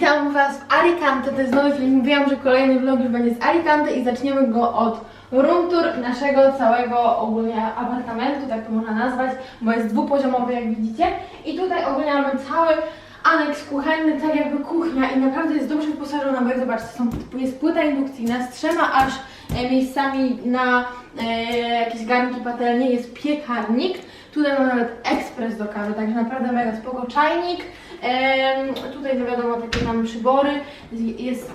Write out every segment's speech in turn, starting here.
Witam Was w Alicante, to jest nowy film. Mówiłam, że kolejny vlog już będzie z Alicante i zaczniemy go od room tour naszego całego ogólnie apartamentu, tak to można nazwać, bo jest dwupoziomowy jak widzicie. I tutaj ogólnie mamy cały aneks kuchenny, tak jakby kuchnia i naprawdę jest dobrze wyposażona, bo jak zobaczcie, są, jest płyta indukcyjna z trzema aż miejscami na e, jakieś garnki, patelnie, jest piekarnik. Tutaj mamy nawet ekspres do kawy, także naprawdę mega spoko. Czajnik, em, tutaj no wiadomo takie tam przybory, jest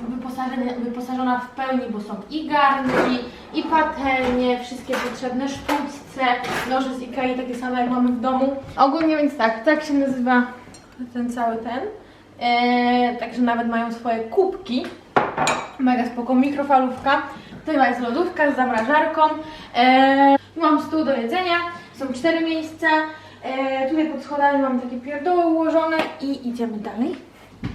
wyposażona w pełni, bo są i garnki, i patelnie, wszystkie potrzebne sztućce, noże z Ikei, takie same jak mamy w domu. Ogólnie więc tak, tak się nazywa ten cały ten. E, także nawet mają swoje kubki. Mega spoko, mikrofalówka. Tutaj jest lodówka z zamrażarką. E, tu mam stół do jedzenia. Są cztery miejsca. E, tutaj pod schodami mam takie pierdoły ułożone i idziemy dalej.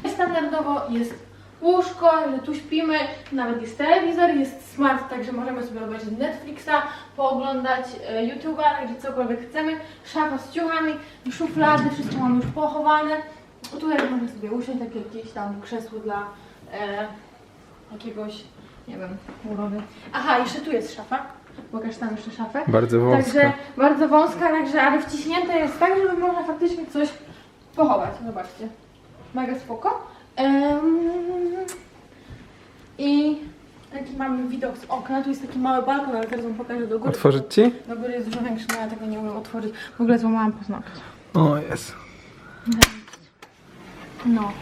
Standardowo jest łóżko, że tu śpimy, nawet jest telewizor, jest smart, także możemy sobie obejrzeć Netflixa, pooglądać e, YouTube'a, także cokolwiek chcemy. Szafa z ciuchami, szuflady, wszystko mamy już pochowane. Tutaj możemy sobie usiąść, takie jakieś tam krzesło dla e, jakiegoś, nie wiem, urody. Aha, jeszcze tu jest szafa. Pokaż tam jeszcze szafę. Bardzo wąska. Także bardzo wąska, także, ale wciśnięte jest tak, żeby można faktycznie coś pochować. Zobaczcie. Mega spoko. Em, I taki mamy widok z okna. Tu jest taki mały balkon, ale teraz wam pokażę do góry. Otworzyć ci? Do góry jest dużo większy, no ja tego nie umiem otworzyć. W ogóle złamałam paznokcie. O, jest. No.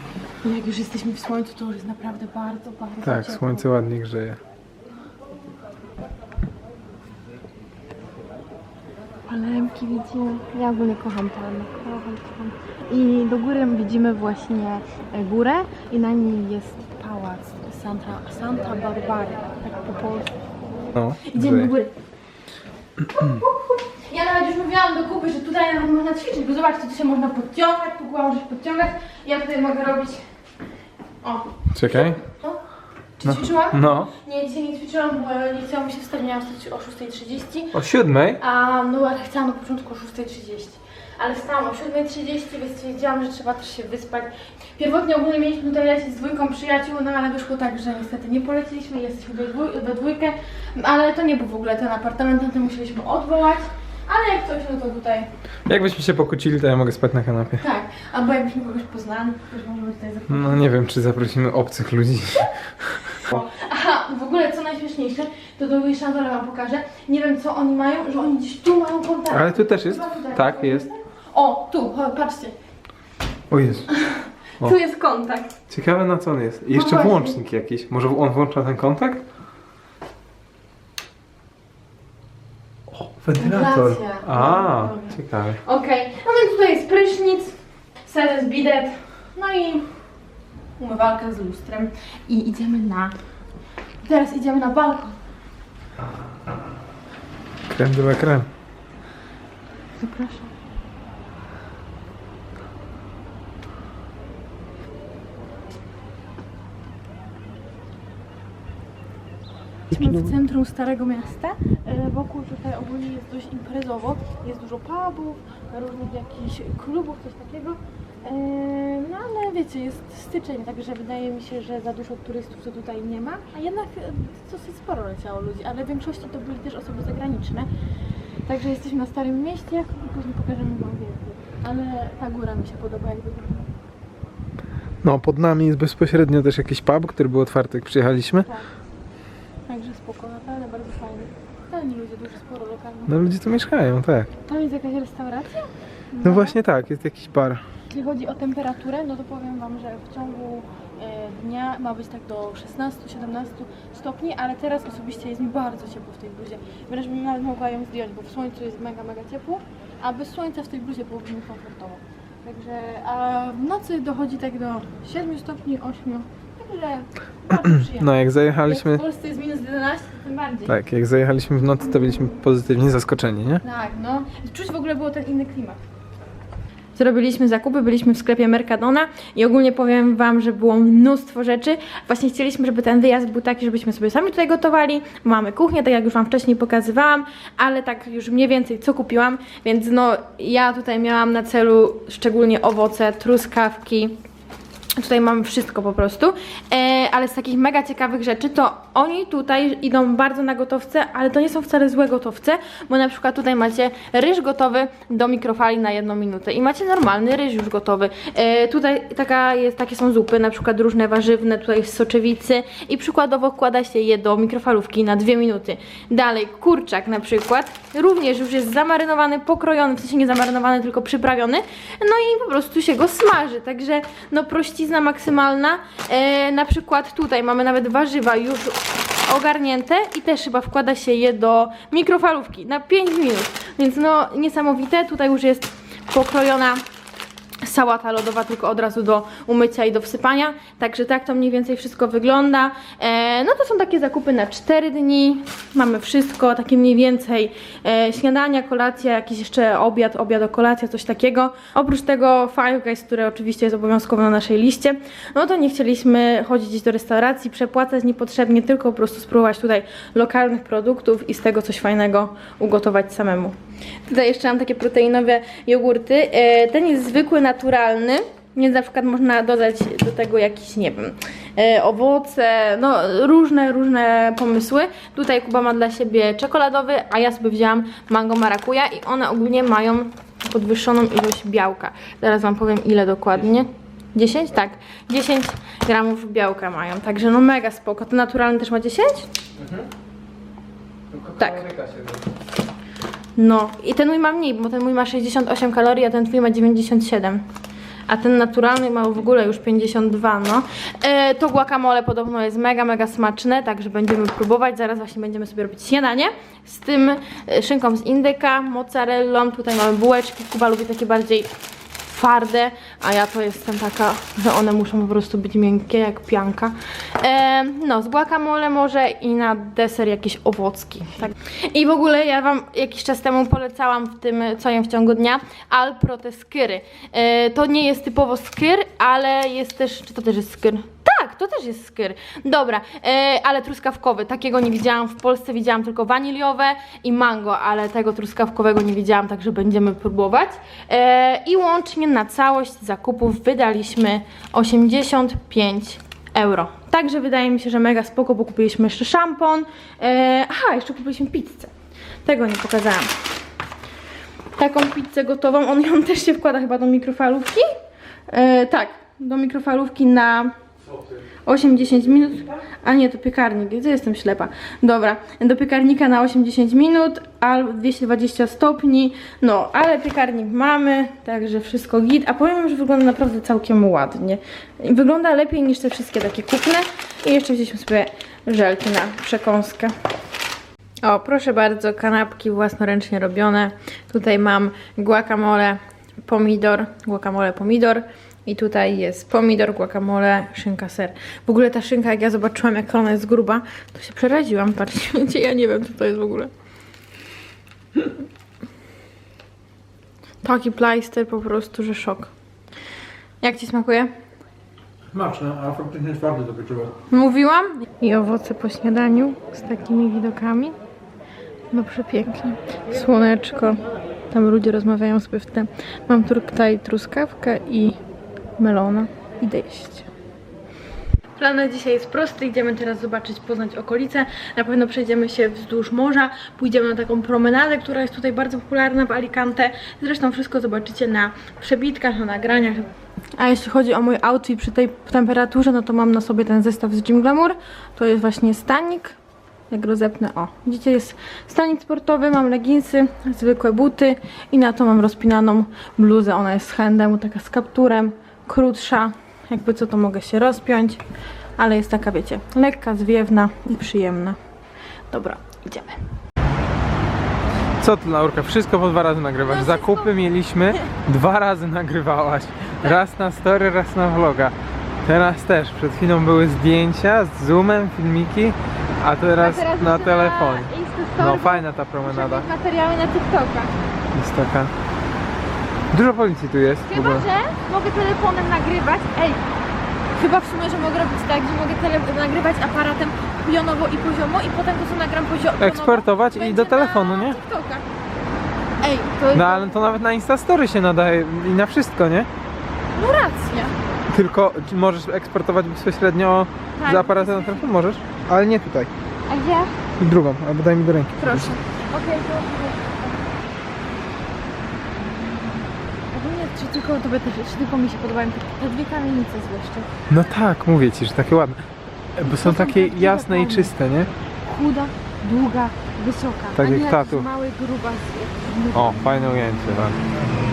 I jak już jesteśmy w słońcu, to już jest naprawdę bardzo, bardzo Tak, ciepło. słońce ładnie grzeje. Palemki widzimy. Ja ogólnie kocham palmy. Kocham, kocham. I do góry widzimy właśnie e, górę i na niej jest pałac Santa, Santa Barbary, tak po polsku. No, Idziemy do grzeje. góry. Ja nawet już mówiłam do Kuby, że tutaj nawet można ćwiczyć, bo zobaczcie, tu się można podciągać, tu możesz podciągać. Ja tutaj mogę robić... O, Czekaj. Czy No. ćwiczyłam? No. Nie, dzisiaj nie ćwiczyłam, bo nie chciałam mi się wstać, miałam wstać o 6.30. O siódmej? A no ale chciałam na początku o 6.30. Ale wstałam o 7.30, więc stwierdziłam, że trzeba też się wyspać. Pierwotnie ogólnie mieliśmy tutaj lecieć z dwójką przyjaciół, no ale wyszło tak, że niestety nie poleciliśmy, jesteśmy we, dwój, we dwójkę, ale to nie był w ogóle ten apartament, ten musieliśmy odwołać. Ale jak coś, no to tutaj Jakbyśmy się pokłócili, to ja mogę spać na kanapie. tak. Albo jakbyśmy kogoś poznali, też możemy tutaj zaprosić. No nie wiem, czy zaprosimy obcych ludzi. Aha, w ogóle co najśmieszniejsze, to do Louis Chandela wam pokażę. Nie wiem co oni mają, że oni gdzieś tu mają kontakt. Ale tu też jest? Chyba tutaj. Tak, jest. O, tu, chodź, patrzcie. O Jezu. O. Tu jest kontakt. Ciekawe na co on jest. I jeszcze właśnie. włącznik jakiś. Może on włącza ten kontakt? Wentylator. Wentylacja. A, Dobra. ciekawe. Okej, no więc tutaj jest prysznic, seres bidet, no i umywalka z lustrem. I idziemy na... Teraz idziemy na balkon. Krem de la creme. Zapraszam. W centrum Starego Miasta. E, Wokół tutaj ogólnie jest dość imprezowo. Jest dużo pubów, różnych jakichś klubów, coś takiego. E, No ale wiecie, jest styczeń, także wydaje mi się, że za dużo turystów to tutaj nie ma. A jednak e, dosyć sporo leciało ludzi, ale w większości to byli też osoby zagraniczne. Także jesteśmy na Starym Mieście i później pokażemy Wam więcej. Ale ta góra mi się podoba, jak wygląda. No, pod nami jest bezpośrednio też jakiś pub, który był otwarty, jak przyjechaliśmy. Tak. Także spoko, naprawdę bardzo fajnie. Pełni ludzie, dużo sporo. No, ludzie tu mieszkają, tak. Tam jest jakaś restauracja? No właśnie tak, jest jakiś bar. Jeśli chodzi o temperaturę, no to powiem Wam, że w ciągu e, dnia ma być tak do 16-17 stopni, ale teraz osobiście jest mi bardzo ciepło w tej bluzie. Wręcz bym nawet mogła ją zdjąć, bo w słońcu jest mega, mega ciepło, a bez słońca w tej bluzie byłoby mi komfortowo. Także, a w nocy dochodzi tak do 7 stopni, 8, bardzo przyjemnie. No, jak Jak zajechaliśmy... w Polsce jest minus 11, to tym bardziej. Tak, jak zajechaliśmy w nocy, to byliśmy pozytywnie zaskoczeni, nie? Tak, no. Czuć w ogóle było ten inny klimat. Zrobiliśmy zakupy, byliśmy w sklepie Mercadona i ogólnie powiem Wam, że było mnóstwo rzeczy. Właśnie chcieliśmy, żeby ten wyjazd był taki, żebyśmy sobie sami tutaj gotowali. Mamy kuchnię, tak jak już Wam wcześniej pokazywałam, ale tak już mniej więcej co kupiłam, więc no ja tutaj miałam na celu szczególnie owoce, truskawki, Tutaj mamy wszystko po prostu, e, ale z takich mega ciekawych rzeczy to oni tutaj idą bardzo na gotowce, ale to nie są wcale złe gotowce, bo na przykład tutaj macie ryż gotowy do mikrofali na jedną minutę i macie normalny ryż już gotowy. E, tutaj taka jest, takie są zupy, na przykład różne warzywne, tutaj z soczewicy i przykładowo wkłada się je do mikrofalówki na dwie minuty. Dalej kurczak na przykład, również już jest zamarynowany, pokrojony, w sensie nie zamarynowany, tylko przyprawiony, no i po prostu się go smaży, także no prościzna maksymalna. E, na przykład tutaj mamy nawet warzywa już ogarnięte i też chyba wkłada się je do mikrofalówki na 5 minut, więc no niesamowite, tutaj już jest pokrojona sałata lodowa tylko od razu do umycia i do wsypania. Także tak to mniej więcej wszystko wygląda. E, no to są takie zakupy na 4 dni. Mamy wszystko, takie mniej więcej e, śniadania, kolacja, jakiś jeszcze obiad, obiad, kolacja, coś takiego. Oprócz tego Five Guys, które oczywiście jest obowiązkowo na naszej liście, no to nie chcieliśmy chodzić do restauracji, przepłacać niepotrzebnie, tylko po prostu spróbować tutaj lokalnych produktów i z tego coś fajnego ugotować samemu. Tutaj jeszcze mam takie proteinowe jogurty. E, Ten jest zwykły, naturalny. Więc na przykład można dodać do tego jakieś, nie wiem, e, owoce, no różne, różne pomysły. Tutaj Kuba ma dla siebie czekoladowy, a ja sobie wzięłam mango marakuja i one ogólnie mają podwyższoną ilość białka. Zaraz Wam powiem ile dokładnie. 10? Tak. 10 gramów białka mają, także no mega spoko. Ten naturalny też ma 10? Tak. No i ten mój ma mniej, bo ten mój ma 68 kalorii, a ten twój ma 97. A ten naturalny ma w ogóle już 52, no. E, to guacamole podobno jest mega, mega smaczne, także będziemy próbować. Zaraz właśnie będziemy sobie robić śniadanie z tym e, szynką z indyka, mozzarellą. Tutaj mamy bułeczki. Kuba lubi takie bardziej twarde, a ja to jestem taka, że one muszą po prostu być miękkie jak pianka. E, no, z guacamole może i na deser jakieś owocki. Tak. I w ogóle ja Wam jakiś czas temu polecałam w tym, co jem w ciągu dnia, Alprote skyry. E, to nie jest typowo skyr, ale jest też, czy to też jest skyr? To też jest skyr. Dobra, e, ale truskawkowy. Takiego nie widziałam w Polsce, widziałam tylko waniliowe i mango, ale tego truskawkowego nie widziałam, także będziemy próbować. E, I łącznie na całość zakupów wydaliśmy 85 euro. Także wydaje mi się, że mega spoko, bo kupiliśmy jeszcze szampon. E, aha, jeszcze kupiliśmy pizzę. Tego nie pokazałam. Taką pizzę gotową, on ją też się wkłada chyba do mikrofalówki. E, tak, do mikrofalówki na 8-10 minut, a nie, to piekarnik, gdzie jestem ślepa. Dobra, do piekarnika na 8-10 minut, albo 220 stopni, no, ale piekarnik mamy, także wszystko git, a powiem że wygląda naprawdę całkiem ładnie. Wygląda lepiej niż te wszystkie takie kupne i jeszcze wzięliśmy sobie żelki na przekąskę. O, proszę bardzo, kanapki własnoręcznie robione. Tutaj mam guacamole, pomidor, guacamole, pomidor. I tutaj jest pomidor, guacamole, szynka, ser. W ogóle ta szynka, jak ja zobaczyłam, jak ona jest gruba, to się przeraziłam. Patrzcie, ja nie wiem, co to jest w ogóle. Taki plajster po prostu, że szok. Jak Ci smakuje? Smaczne, a faktycznie twarde to pieczywo. Mówiłam. I owoce po śniadaniu z takimi widokami. No przepięknie. Słoneczko. Tam ludzie rozmawiają sobie w tle. Mam tu tutaj truskawkę i melona. Idę jeść. Plan na dzisiaj jest prosty. Idziemy teraz zobaczyć, poznać okolice. Na pewno przejdziemy się wzdłuż morza. Pójdziemy na taką promenadę, która jest tutaj bardzo popularna w Alicante. Zresztą wszystko zobaczycie na przebitkach, na nagraniach. A jeśli chodzi o mój outfit przy tej temperaturze, no to mam na sobie ten zestaw z Gym Glamour. To jest właśnie stanik. Jak rozepnę, o, widzicie, jest stanik sportowy, mam leginsy, zwykłe buty i na to mam rozpinaną bluzę. Ona jest z handemu, taka z kapturem, krótsza. Jakby co, to mogę się rozpiąć, ale jest taka, wiecie, lekka, zwiewna i przyjemna. Dobra, idziemy. Co ty Laurka, wszystko po dwa razy nagrywasz. No, Zakupy mieliśmy, dwa razy nagrywałaś. Raz na story, raz na vloga. Teraz też, przed chwilą były zdjęcia z zoomem, filmiki, a teraz, na telefonie. No fajna ta promenada. materiały na TikToka. Taka. Dużo policji tu jest w Chyba, ogóle. że mogę telefonem nagrywać. Ej, chyba w sumie, że mogę robić tak, że mogę tele- nagrywać aparatem pionowo i poziomo i potem to co nagram poziomo. Eksportować i do telefonu, nie? TikToka. Ej, to jest... No ale to nawet na Instastory się nadaje i na wszystko, nie? No racja. Tylko czy możesz eksportować bezpośrednio Tak. z aparatu na telefon? Możesz, ale nie tutaj. A gdzie? I drugą, albo daj mi do ręki. Proszę. Okej, to... Ogólnie, czy tylko tobie też, czy tylko mi się podobają te, te dwie kamienice zwłaszcza. No tak, mówię ci, że takie ładne. Bo są są takie jasne i czyste, nie? Chuda, długa, wysoka. Tak a nie jak tatu. mały, gruba z... O, fajne ujęcie, tak.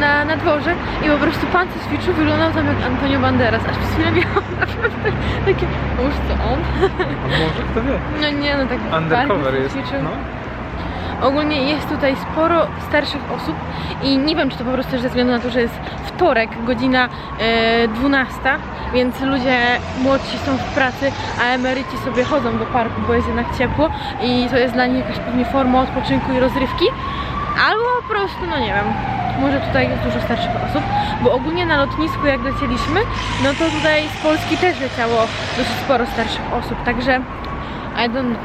Na, na dworze i po prostu pan co ćwiczył wyglądał tam jak Antonio Banderas, aż przez chwilę miałam naprawdę takie, już co on? A może kto wie? No nie no tak Undercover jest. ćwiczył. No. Ogólnie jest tutaj sporo starszych osób i nie wiem, czy to po prostu ze względu na to, że jest wtorek, godzina e, 12, więc ludzie młodsi są w pracy, a emeryci sobie chodzą do parku, bo jest jednak ciepło i to jest dla nich jakaś pewnie forma odpoczynku i rozrywki. Albo po prostu, no nie wiem, może tutaj jest dużo starszych osób, bo ogólnie na lotnisku jak lecieliśmy, no to tutaj z Polski też leciało dosyć sporo starszych osób, także I don't know.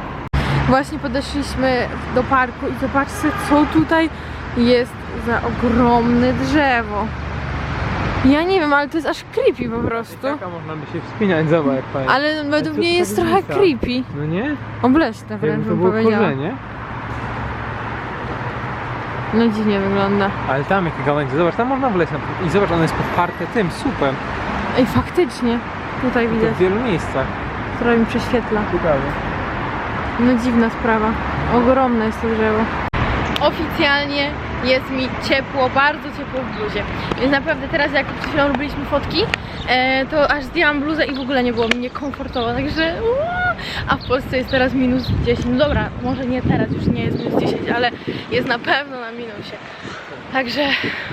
Właśnie podeszliśmy do parku i zobaczcie, co tutaj jest za ogromne drzewo. Ja nie wiem, ale to jest aż creepy po prostu. Taka można by się wspinać, zobacz jak fajnie. Ale według mnie jest trochę creepy. No nie? Obleśne wręcz bym powiedziała. korzenie. No dziwnie wygląda. Ale tam jakie gałęzie, zobacz, tam można wleźć na... i zobacz, one jest podparte tym słupem. Ej, faktycznie. Tutaj To widać, w wielu miejscach. trochę mi prześwietla. Ciekawe. No dziwna sprawa. Ogromne jest to drzewo. Oficjalnie jest mi ciepło, bardzo ciepło w bluzie. Więc naprawdę teraz jak przed chwilą robiliśmy fotki, e, to aż zdjęłam bluzę i w ogóle nie było mi niekomfortowo, także a w Polsce jest teraz minus 10. No dobra, może nie teraz, już nie jest minus 10, ale jest na pewno na minusie. Także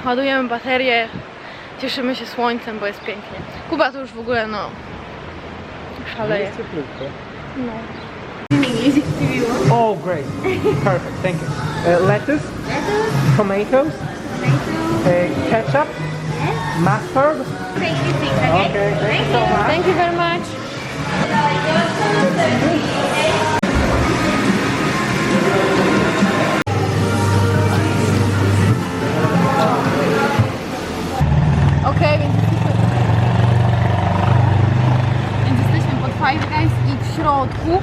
ładujemy baterię, cieszymy się słońcem, bo jest pięknie. Kuba to już w ogóle no szaleje. Jest cieplutko. No. Oh, great. Perfect, thank you. Uh, lettuce, tomatoes, uh, ketchup, mustard. Okay, thank you so much. Thank you very much. Jesteśmy... Więc jesteśmy pod Five Guys i w środku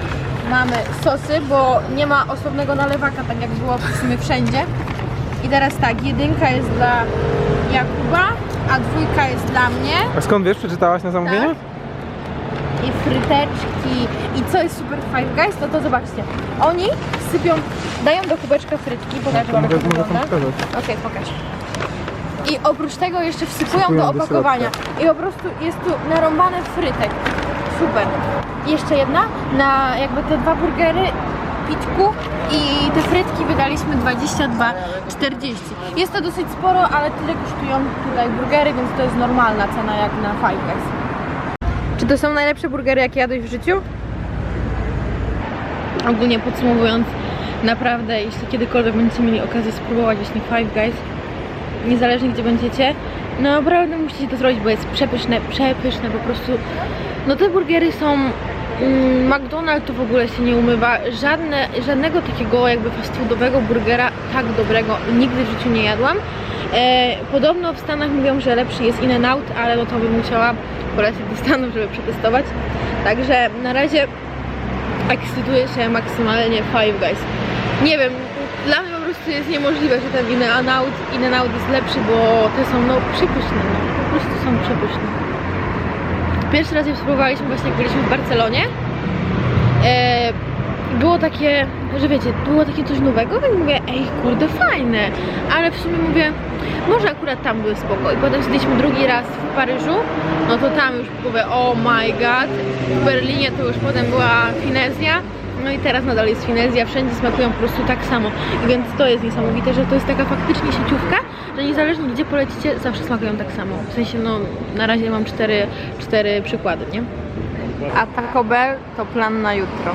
mamy sosy, bo nie ma osobnego nalewaka, tak jak było w sumie wszędzie. I teraz tak, jedynka jest dla Jakuba, a dwójka jest dla mnie. A skąd wiesz, przeczytałaś na zamówieniu? Tak. i fryteczki i co jest super Five Guys, to to zobaczcie. Oni sypią, dają do kubeczka frytki, pokażę To wam mogę, jak mogę wygląda. pokazać. Okej, pokaż. I oprócz tego jeszcze wsypują Wsypują do do opakowania. I po prostu jest tu narąbane frytek. Super. I jeszcze jedna, na jakby te dwa burgery, i te frytki wydaliśmy 22,40. Jest to dosyć sporo, ale tyle kosztują tutaj burgery, więc to jest normalna cena jak na Five Guys. Czy to są najlepsze burgery, jakie jadłeś w życiu? Ogólnie podsumowując, naprawdę, jeśli kiedykolwiek będziecie mieli okazję spróbować właśnie Five Guys, niezależnie gdzie będziecie, naprawdę musicie to zrobić, bo jest przepyszne, przepyszne po prostu. No te burgery są McDonald's to w ogóle się nie umywa. Żadne, żadnego takiego jakby fast foodowego burgera tak dobrego nigdy w życiu nie jadłam. E, podobno w Stanach mówią, że lepszy jest In-N-Out, ale no to bym musiała polecieć do Stanów, żeby przetestować. Także na razie ekscytuje się maksymalnie Five Guys. Nie wiem, dla mnie po prostu jest niemożliwe, że ten In-N-Out In jest lepszy, bo te są no przepyszne, no. po prostu są przepyszne. Pierwszy raz je spróbowaliśmy właśnie jak byliśmy w Barcelonie. E, było takie, że wiecie, było takie coś nowego, więc mówię, ej, kurde, fajne. Ale w sumie mówię, może akurat tam były spoko. I potem siedzieliśmy drugi raz w Paryżu, no to tam już mówię, oh my god. W Berlinie to już potem była Finezja. No i teraz nadal jest Finezja, wszędzie smakują po prostu tak samo. I więc to jest niesamowite, że to jest taka faktycznie sieciówka, że niezależnie gdzie polecicie, zawsze smakują tak samo. W sensie, no, na razie mam cztery, cztery przykłady, nie? A Taco Bell to plan na jutro.